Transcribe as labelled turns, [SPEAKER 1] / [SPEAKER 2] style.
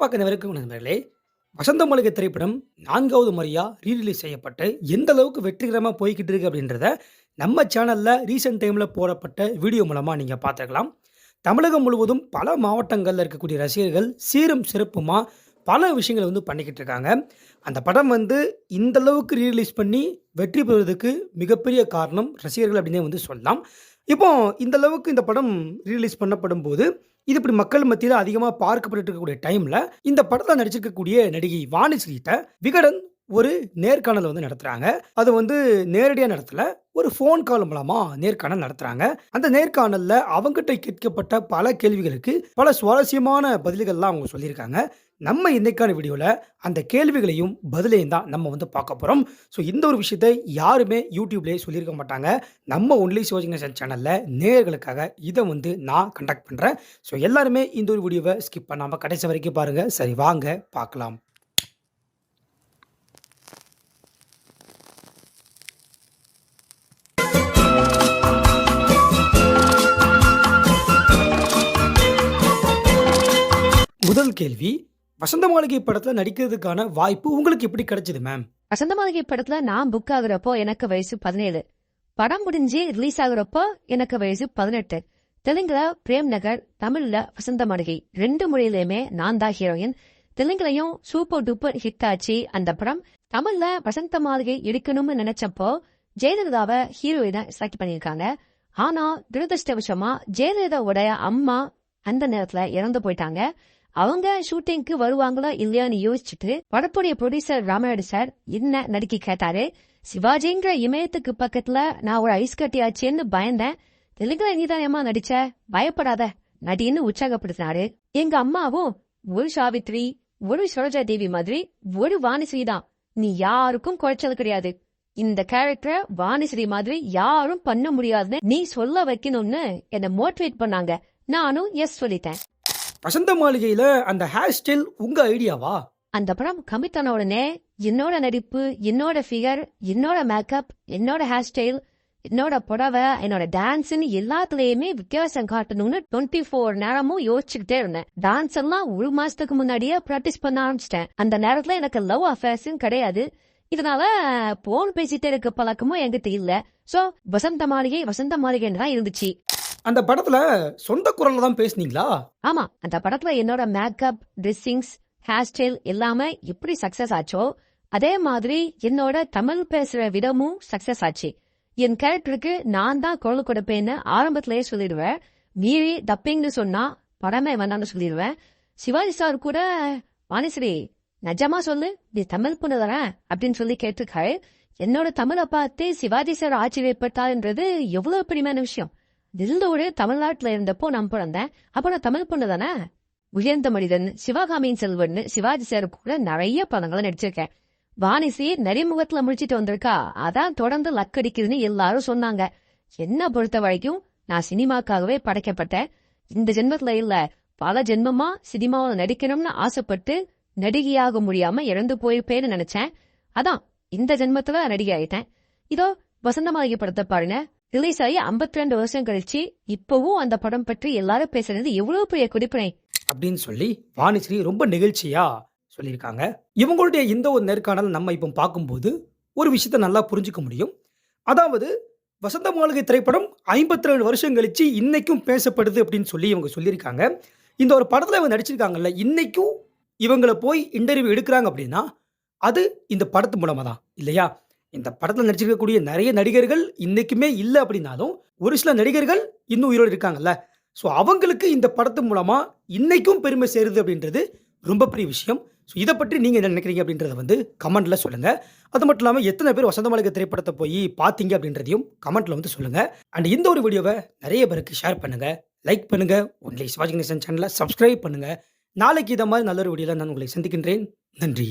[SPEAKER 1] பார்க்க வரைக்கும் நண்பர்களே வசந்த மளிகை திரைப்படம் நான்காவது முறையாக ரீரிலீஸ் செய்யப்பட்டு எந்த அளவுக்கு வெற்றிகரமாக போய்கிட்டு இருக்கு அப்படின்றத நம்ம சேனலில் ரீசெண்ட் டைமில் போடப்பட்ட வீடியோ மூலமாக நீங்கள் பார்த்துக்கலாம் தமிழகம் முழுவதும் பல மாவட்டங்களில் இருக்கக்கூடிய ரசிகர்கள் சீரும் சிறப்புமாக பல விஷயங்களை வந்து பண்ணிக்கிட்டு இருக்காங்க. அந்த படம் வந்து இந்த அளவுக்கு ரீரிலீஸ் பண்ணி வெற்றி பெறுவதற்கு மிகப்பெரிய காரணம் ரசிகர்கள் அப்படின்னே வந்து சொல்லலாம். இப்போ இந்த அளவுக்கு இந்த படம் ரீரிலீஸ் பண்ணப்படும் போது இது இப்படி மக்கள் மத்தியில் அதிகமாக பார்க்கப்பட்டு இருக்கக்கூடிய டைமில் இந்த படத்தில் நடிச்சிருக்கக்கூடிய நடிகை வாணிஸ்ரீட்ட விகடன் ஒரு நேர்காணல் வந்து நடத்துகிறாங்க அது வந்து நேரடியாக நடத்தல ஒரு ஃபோன் கால் மூலமாக நேர்காணல் நடத்துகிறாங்க அந்த நேர்காணலில் அவங்ககிட்ட கேட்கப்பட்ட பல கேள்விகளுக்கு பல சுவாரஸ்யமான பதில்கள்லாம் அவங்க சொல்லியிருக்காங்க. நம்ம இன்றைக்கான வீடியோவில் அந்த கேள்விகளையும் பதிலையும் தான் நம்ம வந்து பார்க்க போகிறோம் ஸோ இந்த ஒரு விஷயத்தை யாருமே யூடியூப்லேயே சொல்லியிருக்க மாட்டாங்க. நம்ம ஒன்லி சிவஜினேசன் சேனலில் நேயர்களுக்காக இதை வந்து நான் கண்டக்ட் பண்ணுறேன் ஸோ எல்லாருமே இந்த ஒரு வீடியோவை ஸ்கிப் பண்ணாமல் கடைசி வரைக்கும் பாருங்கள் சரி வாங்க பார்க்கலாம். முதல் கேள்வி வசந்த மாளிகை படத்தில் நடிக்கிறதுக்கான வாய்ப்பு உங்களுக்கு எப்படி கிடைச்சது மேம்
[SPEAKER 2] வசந்த மாளிகை படத்துல நான் புக் ஆகுறப்போ எனக்கு வயசு பதினேழு. படம் முடிஞ்சு ரிலீஸ் ஆகுறப்போ எனக்கு வயசு பதினெட்டு. தெலுங்குல பிரேம் நகர் தமிழ்ல வசந்த மாளிகை. ரெண்டு மொழியிலுமே நான் தான் ஹீரோயின் தெலுங்குலயும் சூப்பர் டூப்பர் ஹிட் ஆச்சு அந்த படம். தமிழ்ல வசந்த மாளிகை எடுக்கணும்னு நினைச்சப்போ ஜெயலலிதாவை ஹீரோயினை செலக்ட் பண்ணியிருக்காங்க. ஆனா துரதிருஷ்டவசமா ஜெயலலிதாவோட அம்மா அந்த நேரத்துல இறந்து போயிட்டாங்க. அவங்க ஷூட்டிங்க்கு வருவாங்களா இல்லையான்னு யோசிச்சுட்டு படப்புடைய ப்ரொடியூசர் ராமாயடு சார் என்ன நடிக்க கேட்டாரு சிவாஜிங்கிற இமயத்துக்கு பக்கத்துல நான் ஒரு ஐஸ் கட்டியாச்சேன்னு பயந்தேன். தெலுங்குல நீதானம்மா நடிச்ச? பயப்படாத. நடின்னு உற்சாகப்படுத்தினாரு. எங்க அம்மாவும் ஒரு சாவித்ரி ஒரு சரோஜா தேவி மாதிரி ஒரு வாணிஸ்ரீ தான். நீ யாருக்கும் குறைச்சல் கிடையாது. இந்த கேரக்டர் வாணிஸ்ரீ மாதிரி யாரும் பண்ண முடியாதுன்னு நீ சொல்ல வைக்கணும்னு என்ன மோட்டிவேட் பண்ணாங்க. நானும் எஸ் சொல்லிட்டேன்.
[SPEAKER 1] வசந்த மாளிகையில அந்த ஹேர் ஸ்டைல் உங்க ஐடியாவா
[SPEAKER 2] அந்த படம் கமித்தன உடனே என்னோட நடிப்பு என்னோட ஃபிகர் என்னோட மேக்கப் என்னோட ஹேர் ஸ்டைல் என்னோட புடவை என்னோட டான்ஸ்னு எல்லாத்துலயுமே வித்தியாசம் காட்டணும்னு டுவெண்ட்டி ஃபோர் நேரமும் யோசிச்சுக்கிட்டே இருந்தேன். டான்ஸ் எல்லாம் ஒரு மாசத்துக்கு முன்னாடியே பிராக்டிஸ் பண்ண ஆரம்பிச்சிட்டேன். அந்த நேரத்துல எனக்கு லவ் அஃபேர்ஸும் கிடையாது. இதனால போன் பேசிட்டே இருக்க பழக்கமும் என்கிட்ட இல்ல. சோ வசந்த மாளிகை வசந்த மாளிகைன்னு தான் இருந்துச்சு.
[SPEAKER 1] அந்த படத்துல சொந்த குரல்ல தான் பேசுனீங்களா?
[SPEAKER 2] ஆமா. அந்த படத்துல என்னோட மேக்கப் ட்ரெஸ்ஸிங்ஸ் ஹேர் ஸ்டைல் எல்லாமே எப்படி சக்சஸ் ஆச்சோ அதே மாதிரி என்னோட தமிழ் பேசுற விதமும் சக்சஸ் ஆச்சு. என் கேரக்டருக்கு நான் தான் குரல் கொடுப்பேன்னு ஆரம்பத்திலேயே சொல்லிடுவேன். மீறி டப்பிங்னு சொன்னா படமே வேணாம்னு சொல்லிடுவேன். சிவாஜி சார் கூட வாணிஸ்ரீ நிஜமா சொல்லு நீ தமிழ் பொண்ணு தானே? அப்படின்னு சொல்லி கேட்டிருக்காரு. என்னோட தமிழை பார்த்து சிவாஜி சார் ஆச்சரியப்பட்டாருன்றது எவ்வளவு பெருமையான விஷயம். தில்தோடு தமிழ்நாட்டுல இருந்தப்போ நான் பிறந்தேன். அப்போ நான் தமிழ் பொண்ணு தானே? உயர்ந்த மனிதன் சிவகாமியின் செல்வன் சிவாஜி சார் கூட நிறைய படங்களை நடிச்சிருக்கேன். வாணிசி நரிமுகத்துல முடிச்சிட்டு வந்திருக்கா? அதான் தொடர்ந்து லக்கடிக்குதுன்னு எல்லாரும் சொன்னாங்க. என்ன பொறுத்த வரைக்கும் நான் சினிமாக்காகவே படைக்கப்பட்டேன். இந்த ஜென்மத்துல இல்ல பல ஜென்மமா சினிமாவில் நடிக்கணும்னு ஆசைப்பட்டு நடிகையாக முடியாம இறந்து போயிருப்பேன்னு நினைச்சேன். அதான் இந்த ஜென்மத்துல நடிகை ஆயிட்டேன் இதோ வசந்த மாளிகை படத்தை பாருங்க. ரிலீஸ் ஆகி 52 ரெண்டு வருஷம் கழிச்சு இப்பவும் அந்த படம் பற்றி எல்லாரும் பேசுறது எவ்வளவு பெரிய குடிப்பினை?
[SPEAKER 1] அப்படின்னு சொல்லி வாணிஸ்ரீ ரொம்ப நெகிழ்ச்சியாக சொல்லியிருக்காங்க. இவங்களுடைய இந்த ஒரு நேர்காணல் நம்ம இப்போ பார்க்கும்போது ஒரு விஷயத்த நல்லா புரிஞ்சுக்க முடியும். அதாவது வசந்த மாளிகை திரைப்படம் ஐம்பத்தி ரெண்டு வருஷம் கழிச்சு இன்னைக்கும் பேசப்படுது அப்படின்னு சொல்லி இவங்க சொல்லியிருக்காங்க. இந்த ஒரு படத்தில் இவங்க நடிச்சிருக்காங்கல்ல இன்னைக்கும் இவங்களை போய் இன்டர்வியூ எடுக்கிறாங்க அப்படின்னா அது இந்த படத்து மூலமாக தான் இல்லையா? இந்த படத்தில் நடிச்சிருக்கக்கூடிய நிறைய நடிகர்கள் இன்றைக்குமே இல்லை அப்படின்னாலும் ஒரு சில நடிகர்கள் இன்னும் உயிரோடு இருக்காங்கல்ல. ஸோ அவங்களுக்கு இந்த படத்து மூலமாக இன்றைக்கும் பெருமை சேருது அப்படின்றது ரொம்ப பெரிய விஷயம். ஸோ இதை பற்றி நீங்கள் என்ன நினைக்கிறீங்க அப்படின்றத வந்து கமெண்ட்டில் சொல்லுங்கள் அது மட்டும் இல்லாமல் எத்தனை பேர் வசந்த மாளிகை திரைப்படத்தை போய் பார்த்தீங்க அப்படின்றதையும் கமெண்ட்டில் வந்து சொல்லுங்கள் அண்ட் இந்த ஒரு வீடியோவை நிறைய பேருக்கு ஷேர் பண்ணுங்கள் லைக் பண்ணுங்கள் ஒன்லி சிவாஜி கணேசன் சேனலை சப்ஸ்கிரைப் பண்ணுங்கள் நாளைக்கு இதை மாதிரி நல்ல ஒரு வீடியோவில் நான் உங்களை சந்திக்கின்றேன். நன்றி.